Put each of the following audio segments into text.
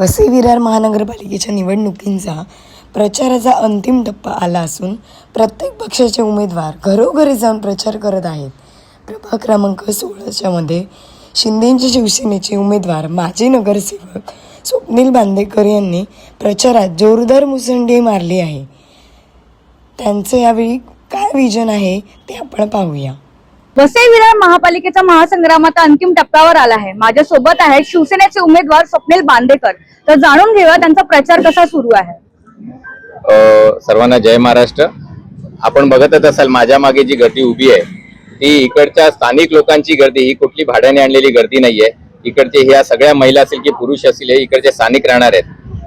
वसई विरार महानगरपालिकेच्या निवडणुकींचा प्रचाराचा अंतिम टप्पा आला असून प्रत्येक पक्षाचे उमेदवार घरोघरी जाऊन प्रचार करत आहेत. प्रभाग क्रमांक सोळाच्यामध्ये मध्ये शिवसेनेचे उमेदवार माजी नगरसेवक स्वप्नील बांदेकर यांनी प्रचारात जोरदार मुसंडी मारली आहे. त्यांचं यावेळी काय विजन आहे ते आपण पाहूया. वसई विरार महापालिकेचा महासंग्राम आता अंतिम टप्प्यावर आला आहे. माझ्या सोबत आहेत शिवसेनेचे उमेदवार स्वप्नील बांदेकर. तर जाणून घेऊया त्यांचा प्रचार कसा सुरू आहे. सर्वांना जय महाराष्ट्र. आपण बघतच असाल माझ्या मागे जी गर्दी उभी आहे ती इकडच्या स्थानिक लोकांची गर्दी ही कुठली भाड्याने आणलेली गर्दी नाहीये. इकडचे ह्या सगळ्या महिला असेल की पुरुष असतील हे इकडचे स्थानिक राहणार आहेत.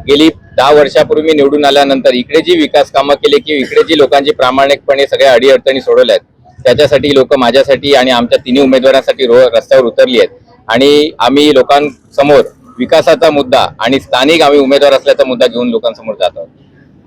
गेली दहा वर्षापूर्वी निवडून आल्यानंतर इकडे जी विकास कामं केली की इकडे जी लोकांची प्रामाणिकपणे सगळ्या अडीअडचणी सोडवल्या आहेत त्याच्यासाठी लोक माझ्यासाठी आणि आमच्या तिन्ही उमेदवारांसाठी रो रस्त्यावर उतरली आहेत. आणि आम्ही लोकांसमोर विकासाचा मुद्दा आणि स्थानिक आम्ही उमेदवार असल्याचा मुद्दा घेऊन लोकांसमोर जात आहोत.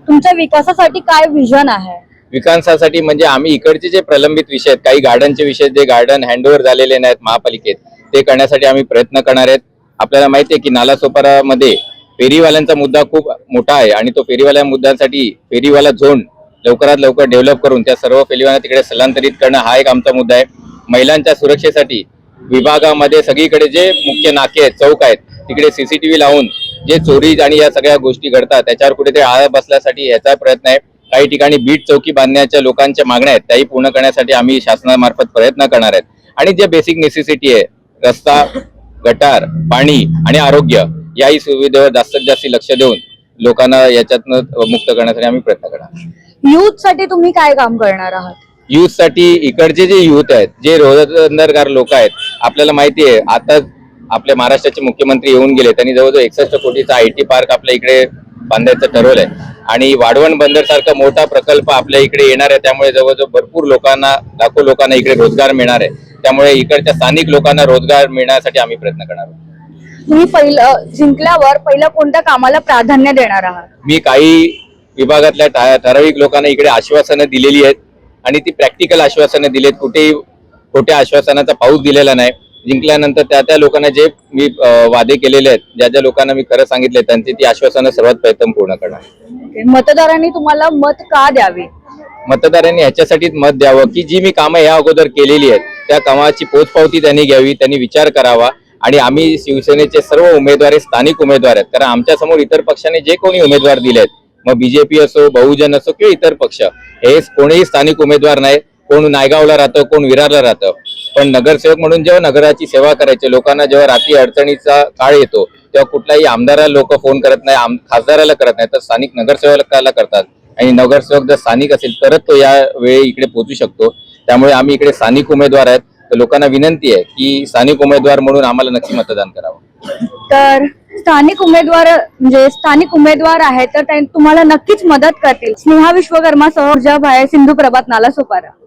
तुमच्या विकासासाठी काय विजन आहे? विकासासाठी म्हणजे आम्ही इकडचे जे प्रलंबित विषय आहेत काही गार्डनचे विषय जे गार्डन हँडओव्हर झालेले नाहीत महापालिकेत ते करण्यासाठी आम्ही प्रयत्न करणार आहेत. आपल्याला माहिती आहे की नालासोपारामध्ये फेरीवाल्यांचा मुद्दा खूप मोठा आहे आणि तो फेरीवाल्या मुद्द्यांसाठी फेरीवाला झोन लवकरात लवकर डेव्हलप करून त्या सर्व फेरीवाल्यांना तिकडे स्थलांतरित करणं हा एक आमचा मुद्दा आहे. महिलांच्या सुरक्षेसाठी विभागामध्ये सगळीकडे जे मुख्य नाके आहेत चौक आहेत तिकडे सीसीटीव्ही लावून जे चोरी आणि या सगळ्या गोष्टी घडतात त्याच्यावर कुठेतरी आळा बसण्यासाठी याचा प्रयत्न आहे. काही ठिकाणी बीट चौकी बांधण्याच्या लोकांच्या मागण्या आहेत त्याही पूर्ण करण्यासाठी आम्ही शासनामार्फत प्रयत्न करणार आहेत. आणि जे बेसिक नेसेसिटी आहे रस्ता गटार पाणी आणि आरोग्य याही सुविधेवर जास्तीत जास्त लक्ष देऊन लोकांना याच्यातनं मुक्त करण्यासाठी आम्ही प्रयत्न करणार युथसाठी तुम्ही काय काम करणार आहात? युथसाठी इकडचे जे युथ आहेत जे रोजंदारगार लोक आहेत आपल्याला माहिती आहे आता आपल्या महाराष्ट्राचे मुख्यमंत्री येऊन गेले त्यांनी जवळजवळ एकसष्ट कोटीचा आय टी पार्क आपल्या इकडे बांधायचं ठरवलंय. आणि वाढवण बंदर सारखा मोठा प्रकल्प आपल्या इकडे येणार आहे त्यामुळे जवळजवळ भरपूर लोकांना लाखो लोकांना इकडे रोजगार मिळणार आहे. त्यामुळे इकडच्या स्थानिक लोकांना रोजगार मिळण्यासाठी आम्ही प्रयत्न करणार आहोत. तुम्ही पहिलं जिंकल्यावर पहिलं कोणत्या कामाला प्राधान्य देणार आहात? मी काही विभागातल्या ठराविक लोकांना इकडे आश्वासनं दिलेली आहेत आणि ती प्रॅक्टिकल आश्वासनं दिली आहेत कुठेही खोट्या आश्वासनाचा पाऊस दिलेला नाही. जिंकल्यानंतर त्या त्या लोकांना जे मी वादे केलेले आहेत ज्या ज्या लोकांना मी खरं सांगितले त्यांची ती आश्वासनं सर्वात प्रयत्न पूर्ण करणार मतदारांनी तुम्हाला मत का द्यावे? मतदारांनी ह्याच्यासाठीच मत द्यावं की जी मी कामं या अगोदर केलेली आहेत त्या कामाची पोचपावती त्यांनी घ्यावी त्यांनी विचार करावा आणि आम्ही शिवसेनेचे सर्व उमेदवार स्थानिक उमेदवार आहेत. कारण आमच्यासमोर इतर पक्षाने जे कोणी उमेदवार दिले आहेत मग बीजेपी असो बहुजन असो किंवा इतर पक्ष हे कोणीही स्थानिक उमेदवार नाही. कोण नायगावला राहतं कोण विरारला राहतं. पण नगरसेवक म्हणून जेव्हा नगराची सेवा करायची लोकांना जेव्हा रात्री अडचणीचा काळ येतो तेव्हा कुठल्याही आमदाराला लोक फोन करत नाही खासदाराला करत नाही तर स्थानिक नगरसेवकाला करतात. आणि नगरसेवक जर स्थानिक असेल तरच तो या वेळी इकडे पोहोचू शकतो. त्यामुळे आम्ही इकडे स्थानिक उमेदवार आहेत. तर लोकांना विनंती आहे की स्थानिक उमेदवार म्हणून आम्हाला नक्की मतदान करावं. तर स्थानिक उमेदवार म्हणजे स्थानिक उमेदवार आहेत तर तुम्हाला नक्कीच मदत करतील. स्नेहा विश्वकर्मा सह ऊर्जा बाहेर सिंधू प्रभात नाला सोपारा.